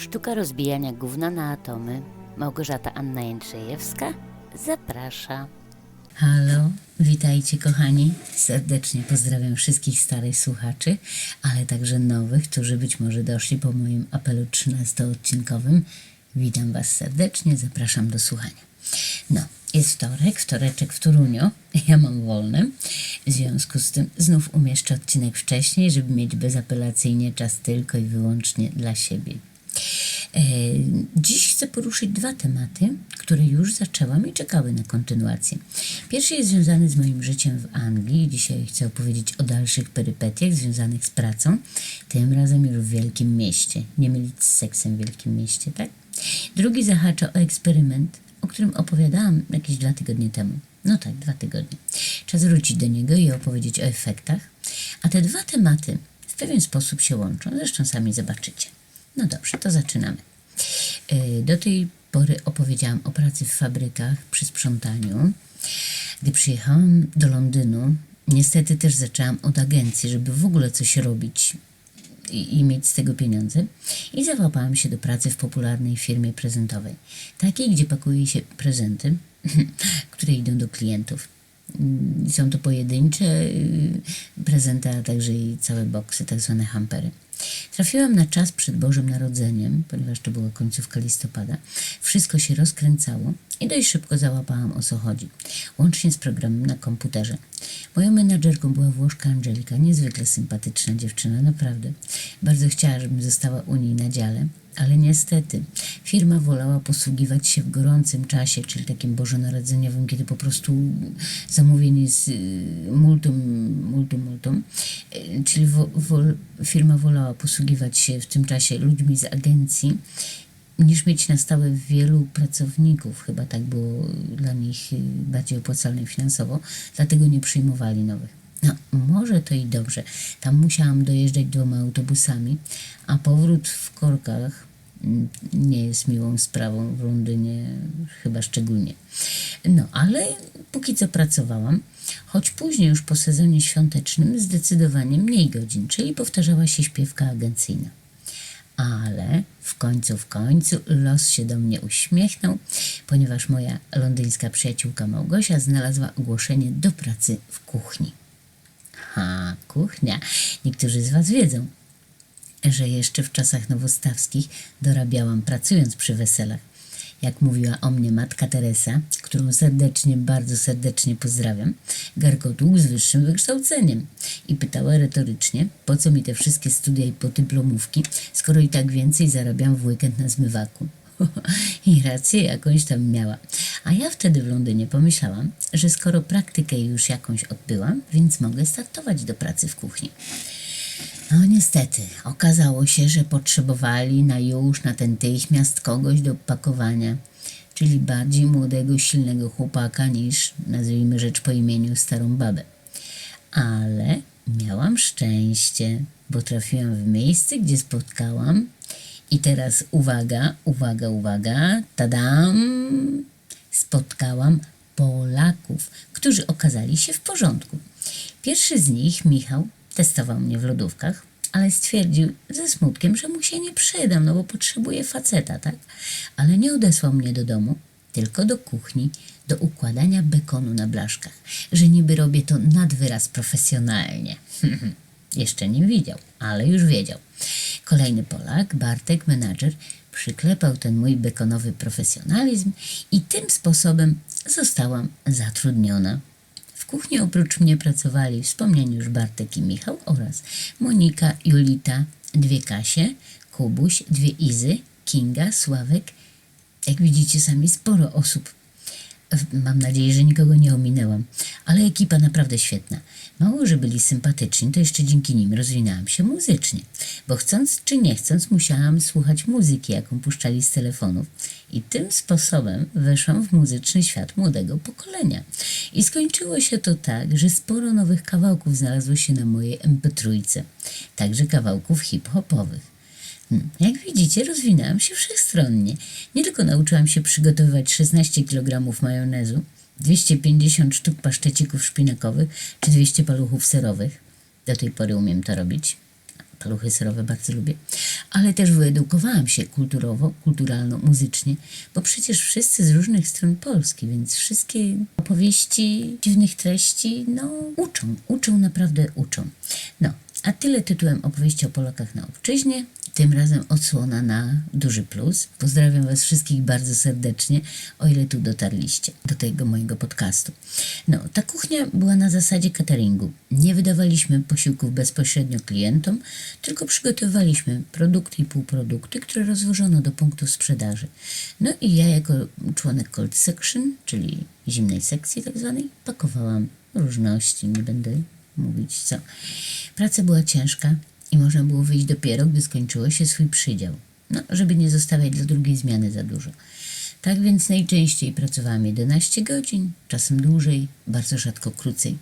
Sztuka rozbijania gówna na atomy. Małgorzata Anna Jędrzejewska zaprasza. Halo, witajcie kochani. Serdecznie pozdrawiam wszystkich starych słuchaczy, ale także nowych, którzy być może doszli po moim apelu 13-odcinkowym. Witam Was serdecznie, zapraszam do słuchania. No, jest wtorek, wtoreczek w Toruniu. Ja mam wolny. W związku z tym znów umieszczę odcinek wcześniej, żeby mieć bezapelacyjnie czas tylko i wyłącznie dla siebie. E, Dziś chcę poruszyć dwa tematy, które już zaczęłam i czekały na kontynuację. Pierwszy jest związany z moim życiem w Anglii. Dzisiaj chcę opowiedzieć o dalszych perypetiach związanych z pracą, tym razem już w wielkim mieście. Nie mylić z seksem w wielkim mieście, tak? Drugi zahacza o eksperyment, o którym opowiadałam jakieś dwa tygodnie temu. No tak, dwa tygodnie. Czas wrócić do niego i opowiedzieć o efektach. A te dwa tematy w pewien sposób się łączą, zresztą sami zobaczycie. No dobrze, to zaczynamy. Yy, Do tej pory opowiedziałam o pracy w fabrykach przy sprzątaniu. Gdy przyjechałam do Londynu, niestety też zaczęłam od agencji, żeby w ogóle coś robić i, i mieć z tego pieniądze. I załapałam się do pracy w popularnej firmie prezentowej. Takiej, gdzie pakuje się prezenty, które idą do klientów. Są to pojedyncze y, prezenty, a także i całe boksy, tak zwane hampery. Trafiłam na czas przed Bożym Narodzeniem, ponieważ to była końcówka listopada. Wszystko się rozkręcało i dość szybko załapałam o co chodzi, łącznie z programem na komputerze. Moją menadżerką była Włoszka Angelika, niezwykle sympatyczna dziewczyna, naprawdę. Bardzo chciała, żebym została u niej na dziale, ale niestety firma wolała posługiwać się w gorącym czasie, czyli takim bożonarodzeniowym, kiedy po prostu zamówienie jest y, multum, multum, multum. Y, Czyli wo, wol, firma wolała posługiwać się w tym czasie ludźmi z agencji, niż mieć na stałe wielu pracowników. Chyba tak było dla nich y, bardziej opłacalne finansowo, dlatego nie przyjmowali nowych. No, może to i dobrze. Tam musiałam dojeżdżać dwoma autobusami, a powrót w korkach mm, nie jest miłą sprawą w Londynie, chyba szczególnie. No, ale póki co pracowałam, choć później już po sezonie świątecznym zdecydowanie mniej godzin, czyli powtarzała się śpiewka agencyjna. Ale w końcu, w końcu los się do mnie uśmiechnął, ponieważ moja londyńska przyjaciółka Małgosia znalazła ogłoszenie do pracy w kuchni. Ha, kuchnia. Niektórzy z Was wiedzą, że jeszcze w czasach nowostawskich dorabiałam pracując przy weselach. Jak mówiła o mnie matka Teresa, którą serdecznie, bardzo serdecznie pozdrawiam, garkotłuk z wyższym wykształceniem. I pytała retorycznie, po co mi te wszystkie studia i podyplomówki, skoro i tak więcej zarabiam w weekend na zmywaku. I rację jakąś tam miała. A ja wtedy w Londynie pomyślałam, że skoro praktykę już jakąś odbyłam, więc mogę startować do pracy w kuchni. No niestety, okazało się, że potrzebowali na już natychmiast kogoś do pakowania, czyli bardziej młodego, silnego chłopaka niż, nazwijmy rzecz po imieniu, starą babę. Ale miałam szczęście, bo trafiłam w miejsce, gdzie spotkałam i teraz uwaga, uwaga, uwaga, tadam, spotkałam Polaków, którzy okazali się w porządku. Pierwszy z nich, Michał, testował mnie w lodówkach, ale stwierdził ze smutkiem, że mu się nie przydam, no bo potrzebuje faceta, tak? Ale nie odesłał mnie do domu, tylko do kuchni, do układania bekonu na blaszkach, że niby robię to nad wyraz profesjonalnie. Jeszcze nie widział, ale już wiedział. Kolejny Polak, Bartek, menadżer, przyklepał ten mój bekonowy profesjonalizm i tym sposobem zostałam zatrudniona. W kuchni oprócz mnie pracowali wspomniani już Bartek i Michał oraz Monika, Julita, dwie Kasie, Kubuś, dwie Izy, Kinga, Sławek. Jak widzicie sami sporo osób. Mam nadzieję, że nikogo nie ominęłam, ale ekipa naprawdę świetna. Mało, że byli sympatyczni, to jeszcze dzięki nim rozwinęłam się muzycznie, bo chcąc czy nie chcąc musiałam słuchać muzyki, jaką puszczali z telefonów i tym sposobem weszłam w muzyczny świat młodego pokolenia. I skończyło się to tak, że sporo nowych kawałków znalazło się na mojej mp3, także kawałków hip-hopowych. Jak widzicie, rozwinęłam się wszechstronnie. Nie tylko nauczyłam się przygotowywać 16 kg majonezu, 250 sztuk paszczecików szpinakowych czy 200 paluchów serowych. Do tej pory umiem to robić. paluchy serowe bardzo lubię, ale też wyedukowałam się kulturowo, kulturalno-muzycznie, bo przecież wszyscy z różnych stron Polski, więc wszystkie opowieści dziwnych treści, no, uczą, uczą, naprawdę uczą. No, a tyle tytułem opowieści o Polakach na obczyźnie. Tym razem odsłona na duży plus. Pozdrawiam Was wszystkich bardzo serdecznie, o ile tu dotarliście do tego mojego podcastu. No, ta kuchnia była na zasadzie cateringu. Nie wydawaliśmy posiłków bezpośrednio klientom, tylko przygotowywaliśmy produkty i półprodukty, które rozwożono do punktów sprzedaży. No i ja jako członek cold section, czyli zimnej sekcji tak zwanej, pakowałam różności, nie będę mówić co. Praca była ciężka i można było wyjść dopiero, gdy skończyło się swój przydział. No, żeby nie zostawiać dla drugiej zmiany za dużo. Tak więc najczęściej pracowałam 11 godzin, czasem dłużej, bardzo rzadko krócej.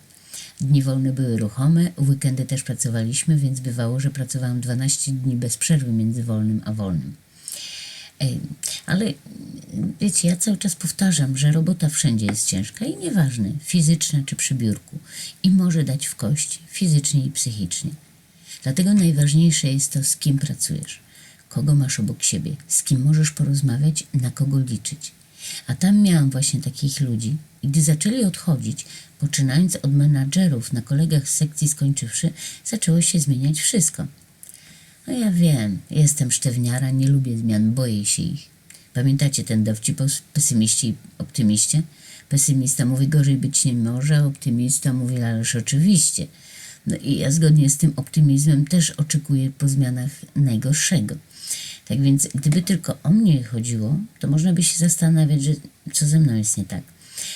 Dni wolne były ruchome, w weekendy też pracowaliśmy, więc bywało, że pracowałam 12 dni bez przerwy między wolnym a wolnym. Ale wiecie, ja cały czas powtarzam, że robota wszędzie jest ciężka i nieważne, fizyczna czy przy biurku, i może dać w kość fizycznie i psychicznie. Dlatego najważniejsze jest to, z kim pracujesz, kogo masz obok siebie, z kim możesz porozmawiać, na kogo liczyć. A tam miałam właśnie takich ludzi i gdy zaczęli odchodzić, poczynając od menadżerów na kolegach z sekcji skończywszy, zaczęło się zmieniać wszystko. No ja wiem, jestem sztywniara, nie lubię zmian, boję się ich. Pamiętacie ten dowcip o pesymiście i optymiście? Pesymista mówi, gorzej być nie może, optymista mówi, ależ oczywiście. No i ja zgodnie z tym optymizmem też oczekuję po zmianach najgorszego. Tak więc, gdyby tylko o mnie chodziło, to można by się zastanawiać, że co ze mną jest nie tak.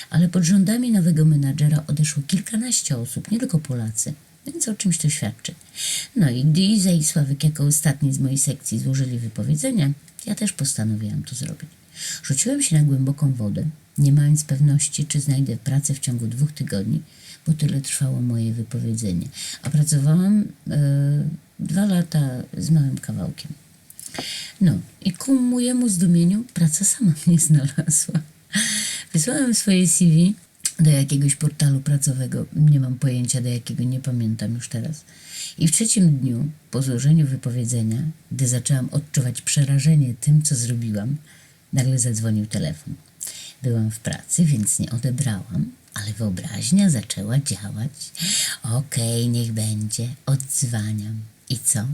Ale pod rządami nowego menadżera odeszło kilkanaście osób, nie tylko Polacy, więc o czymś to świadczy. No i gdy Iza i Sławek jako ostatni z mojej sekcji złożyli wypowiedzenia, ja też postanowiłam to zrobić. Rzuciłem się na głęboką wodę, nie mając pewności, czy znajdę pracę w ciągu dwóch tygodni, bo tyle trwało moje wypowiedzenie. A pracowałam e, dwa lata z małym kawałkiem. No i ku mojemu zdumieniu praca sama mnie znalazła. Wysłałem swoje CV do jakiegoś portalu pracowego, nie mam pojęcia do jakiego, nie pamiętam już teraz. I w trzecim dniu po złożeniu wypowiedzenia, gdy zaczęłam odczuwać przerażenie tym, co zrobiłam, nagle zadzwonił telefon. Byłam w pracy, więc nie odebrałam, ale wyobraźnia zaczęła działać. Okej, niech będzie, odzwaniam. I co?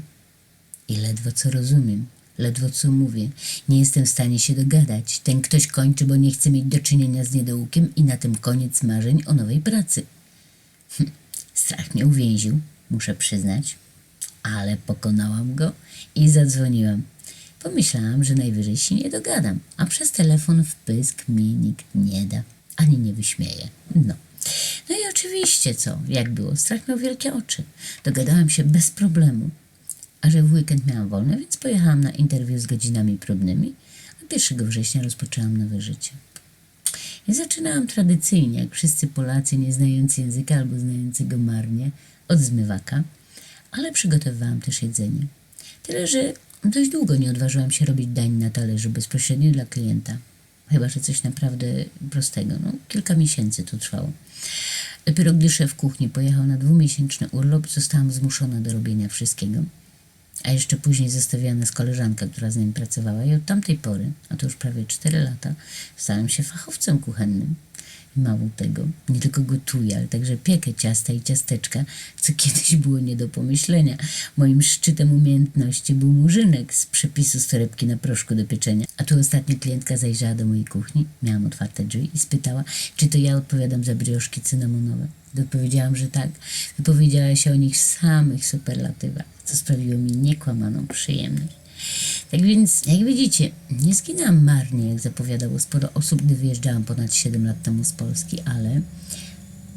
I ledwo co rozumiem, ledwo co mówię. Nie jestem w stanie się dogadać. Ten ktoś kończy, bo nie chce mieć do czynienia z niedołkiem i na tym koniec marzeń o nowej pracy. Hm, strach mnie uwięził, muszę przyznać, ale pokonałam go i zadzwoniłam. Pomyślałam, że najwyżej się nie dogadam, a przez telefon w pysk mi nikt nie da, ani nie wyśmieje. No. No i oczywiście co, jak było, strach miał wielkie oczy. Dogadałam się bez problemu. A że w weekend miałam wolne, więc pojechałam na interwiu z godzinami próbnymi, a 1 września rozpoczęłam nowe życie. Zaczynałam tradycyjnie, jak wszyscy Polacy nie znający języka albo znający go marnie, od zmywaka, ale przygotowywałam też jedzenie. Tyle, że dość długo nie odważyłam się robić dań na talerzu bezpośrednio dla klienta. Chyba, że coś naprawdę prostego. No, kilka miesięcy to trwało. Dopiero gdy szef kuchni pojechał na dwumiesięczny urlop, zostałam zmuszona do robienia wszystkiego. A jeszcze później zostawiła nas koleżanka, która z nim pracowała i od tamtej pory, a to już prawie 4 lata, stałem się fachowcem kuchennym. I mało tego, nie tylko gotuję, ale także piekę ciasta i ciasteczka, co kiedyś było nie do pomyślenia. Moim szczytem umiejętności był murzynek z przepisu z torebki na proszku do pieczenia. A tu ostatnia klientka zajrzała do mojej kuchni, miałam otwarte drzwi i spytała, czy to ja odpowiadam za brioszki cynamonowe. Odpowiedziałam, że tak. Wypowiedziała się o nich w samych superlatywach, co sprawiło mi niekłamaną przyjemność. Tak więc, jak widzicie, nie zginęłam marnie, jak zapowiadało sporo osób, gdy wyjeżdżałam ponad 7 lat temu z Polski, ale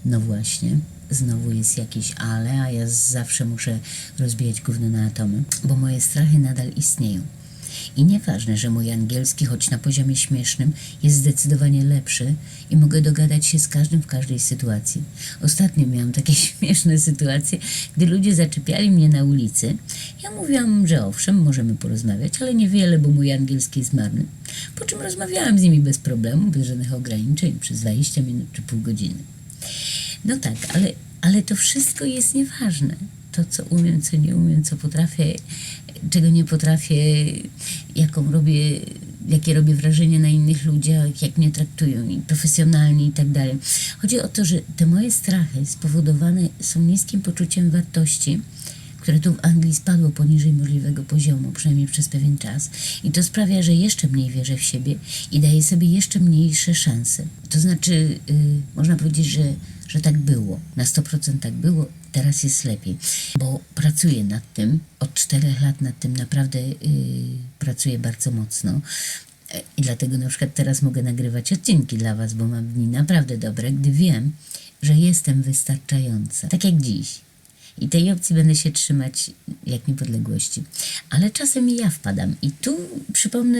no właśnie, znowu jest jakieś ale, a ja zawsze muszę rozbijać gówno na atomy, bo moje strachy nadal istnieją. I nieważne, że mój angielski, choć na poziomie śmiesznym, jest zdecydowanie lepszy i mogę dogadać się z każdym w każdej sytuacji. Ostatnio miałam takie śmieszne sytuacje, gdy ludzie zaczepiali mnie na ulicy. Ja mówiłam, że owszem, możemy porozmawiać, ale niewiele, bo mój angielski jest marny. Po czym rozmawiałam z nimi bez problemu, bez żadnych ograniczeń, przez 20 minut czy pół godziny. No tak, ale, ale to wszystko jest nieważne. To, co umiem, co nie umiem, co potrafię, czego nie potrafię, jaką robię, jakie robię wrażenie na innych ludziach, jak mnie traktują i profesjonalnie i tak dalej. Chodzi o to, że te moje strachy spowodowane są niskim poczuciem wartości, które tu w Anglii spadło poniżej możliwego poziomu, przynajmniej przez pewien czas. I to sprawia, że jeszcze mniej wierzę w siebie i daję sobie jeszcze mniejsze szanse. To znaczy, y, można powiedzieć, że, że tak było. Na 100% tak było, teraz jest lepiej. Bo pracuję nad tym, od czterech lat nad tym naprawdę y, pracuję bardzo mocno. E, I dlatego na przykład teraz mogę nagrywać odcinki dla Was, bo mam dni naprawdę dobre, gdy wiem, że jestem wystarczająca. Tak jak dziś. I tej opcji będę się trzymać jak niepodległości. Ale czasem i ja wpadam. I tu przypomnę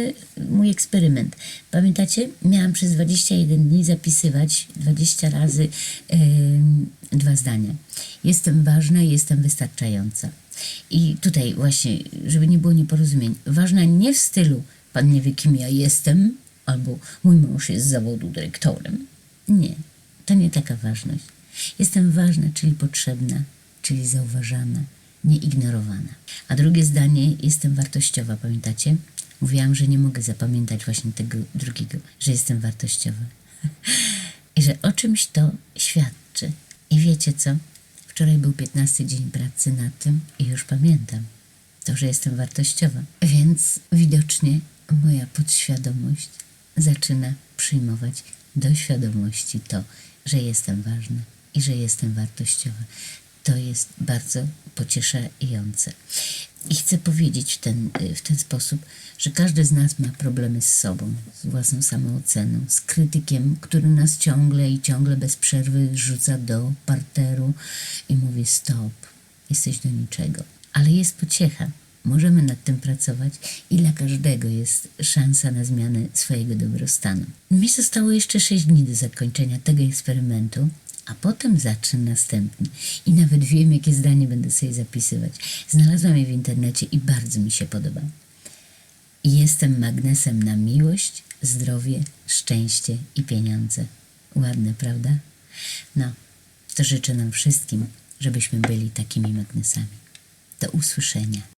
mój eksperyment. Pamiętacie? Miałam przez 21 dni zapisywać 20 razy em, dwa zdania. Jestem ważna, jestem wystarczająca. I tutaj właśnie, żeby nie było nieporozumień, ważna nie w stylu pan nie wie kim ja jestem, albo mój mąż jest z zawodu dyrektorem. Nie, to nie taka ważność. Jestem ważna, czyli potrzebna, czyli zauważana, nieignorowana. A drugie zdanie, jestem wartościowa, pamiętacie? Mówiłam, że nie mogę zapamiętać właśnie tego drugiego, że jestem wartościowa. I że o czymś to świadczy. I wiecie co? Wczoraj był 15 dzień pracy na tym i już pamiętam to, że jestem wartościowa. Więc widocznie moja podświadomość zaczyna przyjmować do świadomości to, że jestem ważna i że jestem wartościowa. To jest bardzo pocieszające. I chcę powiedzieć w ten, w ten sposób, że każdy z nas ma problemy z sobą, z własną samooceną, z krytykiem, który nas ciągle i ciągle bez przerwy rzuca do parteru i mówi stop, jesteś do niczego. Ale jest pociecha. Możemy nad tym pracować i dla każdego jest szansa na zmianę swojego dobrostanu. Mi zostało jeszcze 6 dni do zakończenia tego eksperymentu, a potem zacznę następny. I nawet wiem, jakie zdanie będę sobie zapisywać. Znalazłam je w internecie i bardzo mi się podoba. Jestem magnesem na miłość, zdrowie, szczęście i pieniądze. Ładne, prawda? No, to życzę nam wszystkim, żebyśmy byli takimi magnesami. Do usłyszenia.